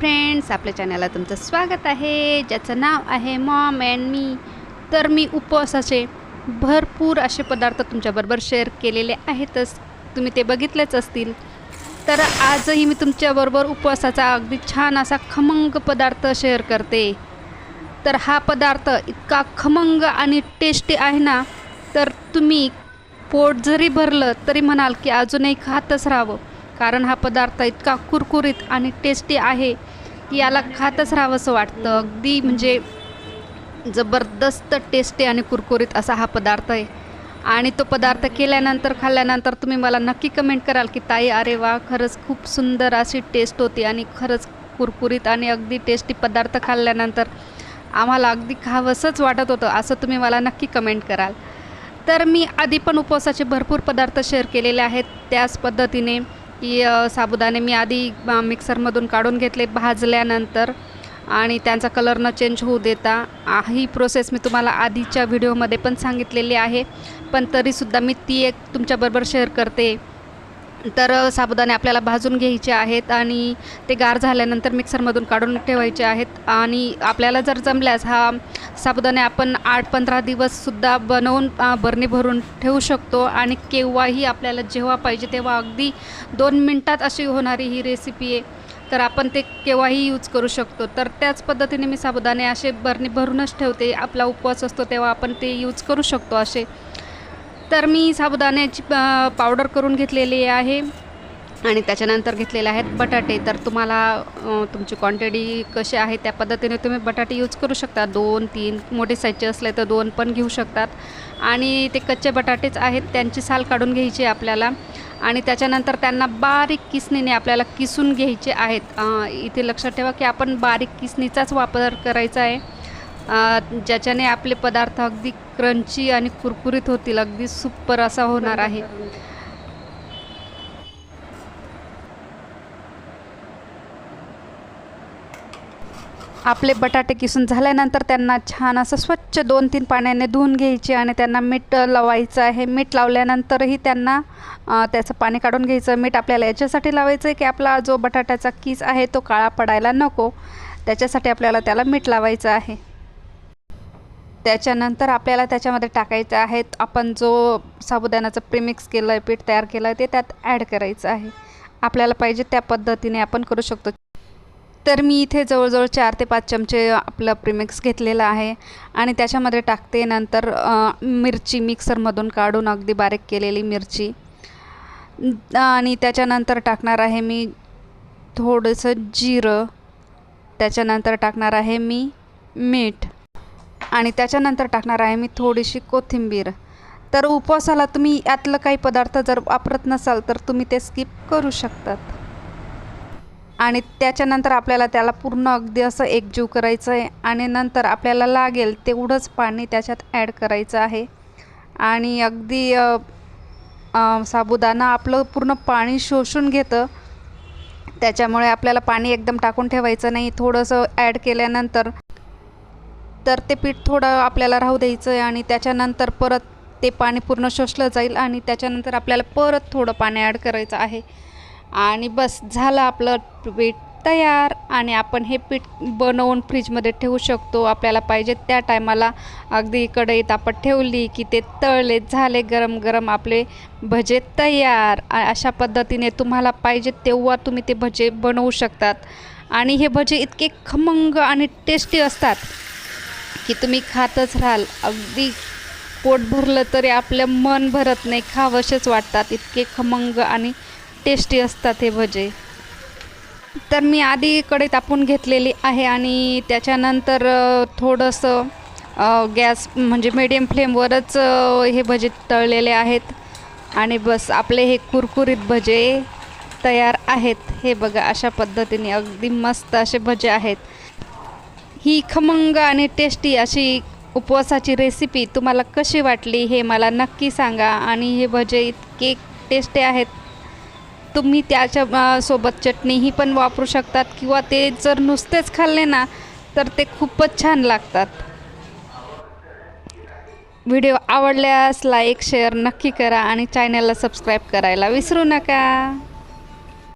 Friends आपल्या चॅनलला तुमचं स्वागत आहे. ज्याचं नाव आहे मॉम अँड मी तर मी उपवासाचे भरपूर असे पदार्थ तुमच्याबरोबर शेअर केलेले आहेतच. तुम्ही ते बघितलेच असतील. तर आजही मी तुमच्याबरोबर उपवासाचा अगदी छान असा खमंग पदार्थ शेअर करते. तर हा पदार्थ इतका खमंग आणि टेस्टी आहे ना तर तुम्ही पोट जरी भरलं तरी म्हणाल की अजूनही खातच राहावं. कारण हा पदार्थ इतका कुरकुरीत आणि टेस्टी आहे की याला खातच राहावंसं वाटतं. अगदी म्हणजे जबरदस्त टेस्टी आणि कुरकुरीत असा हा पदार्थ आहे. आणि तो पदार्थ केल्यानंतर खाल्ल्यानंतर तुम्ही मला नक्की कमेंट कराल की ताई अरे वा खरंच खूप सुंदर अशी टेस्ट होती आणि खरंच कुरकुरीत आणि अगदी टेस्टी पदार्थ खाल्ल्यानंतर आम्हाला अगदी खावंसंच वाटत होतं असं तुम्ही मला नक्की कमेंट कराल. तर मी आधी पण उपवासाचे भरपूर पदार्थ शेअर केलेले आहेत. त्याच पद्धतीने की साबुदाणे मी आधी मिक्सरमधून काढून घेतले भाजल्यानंतर आणि त्यांचा कलर न चेंज होऊ देता ही प्रोसेस मी तुम्हाला आधीच्या व्हिडिओमध्ये पण सांगितलेली आहे. पण तरीसुद्धा मी ती एक तुमच्याबरोबर शेअर करते. तर साबुदाणे आपल्याला भाजून घ्यायचे आहेत आणि ते गार झाल्यानंतर मिक्सरमधून काढून ठेवायचे आहेत. आणि आपल्याला जर जमल्यास हा साबुदाणे आपण आठ पंधरा दिवससुद्धा बनवून बरणी भरून ठेवू शकतो. आणि केव्हाही आपल्याला जेव्हा पाहिजे तेव्हा अगदी दोन मिनटात अशी होणारी ही रेसिपी आहे. तर आपण ते केव्हाही यूज करू शकतो. तर त्याच पद्धतीने मी साबुदाणे असे बरणी भरूनच ठेवते. आपला उपवास असतो तेव्हा आपण ते यूज करू शकतो असे. तर मी साबुदाण्याची पावडर करून घेतलेली आहे. आणि त्याच्यानंतर घेतलेले आहेत बटाटे. तर तुम्हाला तुमची क्वांटिटी कशी आहे त्या पद्धतीने तुम्ही बटाटे यूज करू शकता. दोन तीन मोठे साईजचे असले तर दोन पण घेऊ शकतात. आणि ते कच्चे बटाटेच आहेत. त्यांची साल काढून घ्यायची आहे आपल्याला. आणि त्याच्यानंतर त्यांना बारीक किसणीने आपल्याला किसून घ्यायचे आहेत. इथे लक्षात ठेवा की आपण बारीक किसणीचाच वापर करायचा आहे. ज्याच्याने आपले पदार्थ अगदी क्रंची आणि कुरकुरीत होतील अगदी सुपर असा होणार आहे. आपले बटाटे किसून झाल्यानंतर त्यांना छान असं स्वच्छ दोन तीन पाण्याने धुवून घ्यायचे आणि त्यांना मीठ लावायचं आहे. मीठ लावल्यानंतरही त्यांना त्याचं पाणी काढून घ्यायचं. मीठ आपल्याला याच्यासाठी लावायचं आहे की आपला जो बटाट्याचा किस आहे तो काळा पडायला नको. त्याच्यासाठी आपल्याला त्याला मीठ लावायचं आहे. त्याच्यानंतर आपल्याला त्याच्यामध्ये टाकायचं आहेत आपण जो साबुदाण्याचं प्रीमिक्स केलं आहे पीठ तयार केलं आहे ते त्यात ॲड करायचं आहे. आपल्याला पाहिजे त्या पद्धतीने आपण करू शकतो. तर मी इथे जवळजवळ चार ते पाच चमचे आपलं प्रिमिक्स घेतलेलं आहे. आणि त्याच्यामध्ये टाकते नंतर मिरची मिक्सरमधून काढून अगदी बारीक केलेली मिरची. आणि त्याच्यानंतर टाकणार आहे मी थोडंसं जिरं. त्याच्यानंतर टाकणार आहे मी मीठ. आणि त्याच्यानंतर टाकणार आहे मी थोडीशी कोथिंबीर. तर उपवासाला तुम्ही यातलं काही पदार्थ जर वापरत नसाल तर तुम्ही ते स्किप करू शकतात. आणि त्याच्यानंतर आपल्याला त्याला पूर्ण अगदी असं एकजीव करायचं आहे आणि नंतर आपल्याला लागेल तेवढंच पाणी त्याच्यात ॲड करायचं आहे. आणि अगदी साबुदाणा आपलं पूर्ण पाणी शोषून घेतं. त्याच्यामुळे आपल्याला पाणी एकदम टाकून ठेवायचं नाही. थोडंसं ॲड केल्यानंतर तर ते पीठ थोडं आपल्याला राहू द्यायचं आहे आणि त्याच्यानंतर परत ते पाणी पूर्ण शोषलं जाईल आणि त्याच्यानंतर आपल्याला परत थोडं पाणी ॲड करायचं आहे. आणि बस झालं आपलं पीठ तयार आणि आपण हे पीठ बनवून फ्रीजमध्ये ठेवू शकतो. आपल्याला पाहिजे त्या टायमाला. अगदी कढई आपण ठेवली की ते तळले झाले गरम गरम आपले भजे तयार. अशा पद्धतीने तुम्हाला पाहिजे तेव्हा तुम्ही ते भजे बनवू शकतात. आणि हे भजे इतके खमंग आणि टेस्टी असतात. की तुम्ही खातच राहाल. अगदी पोट भरलं तरी आपलं मन भरत नाही. खावंसेच वाटतात. इतके खमंग आणि टेस्टी असतात हे भजे. तर मी आधी कडे तापून घेतलेली आहे आणि त्याच्यानंतर थोडंसं गॅस म्हणजे मीडियम फ्लेमवरच हे भजे तळलेले आहेत. आणि बस आपले हे कुरकुरीत भजे तयार आहेत. हे बघा अशा पद्धतीने अगदी मस्त असे भजे आहेत. ही खमंग आणि टेस्टी अशी उपवासाची रेसिपी तुम्हाला कशी वाटली हे मला नक्की सांगा. आणि हे भजे इतके टेस्टी आहेत. तुम्ही त्याच्या सोबत चटणीही पण वापरू शकतात किंवा ते जर नुसतेच खाल्ले ना तर ते खूपच छान लागतात. व्हिडिओ आवडल्यास लाईक शेअर नक्की करा आणि चॅनलला सबस्क्राईब करायला विसरू नका.